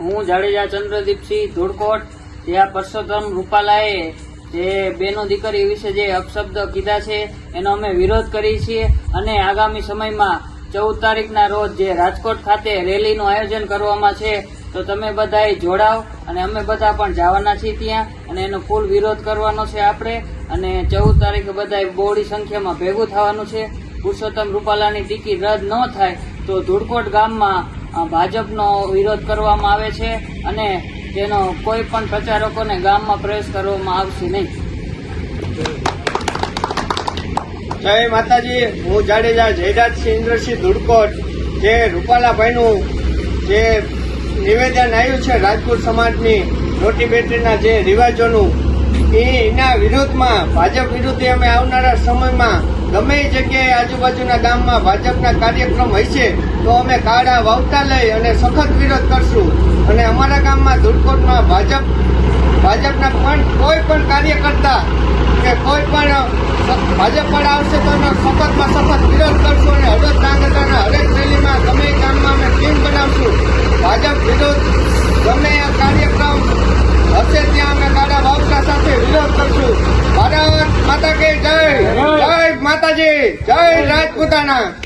હું જાડેજા ચંદ્રદીપસિંહ ધોળકોટ આ પરસોત્તમ રૂપાલાએ જે બેનો દીકરી વિશે જે અપશબ્દ કીધા છે, એનો અમે વિરોધ કરીએ છીએ અને આગામી સમયમાં ચૌદ તારીખના રોજ જે રાજકોટ ખાતે રેલીનું આયોજન કરવામાં છે, તો તમે બધાએ જોડાવ અને અમે બધા પણ જવાના છીએ ત્યાં અને એનો ફૂલ વિરોધ કરવાનો છે આપણે અને ચૌદ તારીખે બધા બહોળી સંખ્યામાં ભેગું થવાનું છે. પુરુષોત્તમ રૂપાલાની ટિકિટ રદ ન થાય તો ધૂળકોટ ગામમાં ભાજપનો વિરોધ કરવામાં આવે છે અને તેનો કોઈ પણ પ્રચારકોને ગામમાં પ્રવેશ કરવામાં આવશે નહીં. જય માતાજી, હું જાડેજા જયરાજસિંહ ઇન્દ્રસિંહ ધુડકોટ, જે રૂપાલાભાઈનું જે નિવેદન આવ્યું છે રાજપૂત સમાજની રોટી બેટરીના જે રિવાજોનું એના વિરોધમાં, ભાજપ વિરુદ્ધ અમે આવનારા સમયમાં ગમે એ જગ્યાએ આજુબાજુના ગામમાં ભાજપના કાર્યક્રમ હશે, તો અમે કાળા વાવતા લઈ અને સખત વિરોધ કરશું. અને અમારા ગામમાં ધૂળકોટમાં ભાજપ, ભાજપના પણ કોઈ પણ કાર્યકર્તા કે કોઈ પણ ભાજપ પર આવશે તો એનો સખતમાં સખત વિરોધ કરશું અને હળવદ ધાંગધ્રાના હરેક રેલીમાં ગમે એ ગામમાં અમે ટીમ બનાવશું ભાજપ વિરોધ ગમે એ કાર્યક્રમ હશે ત્યાં અમે કાળા વાવટા સાથે વિરોધ કરશું ભારત માતા કે જય જય માતાજી જય રાજપૂતાના.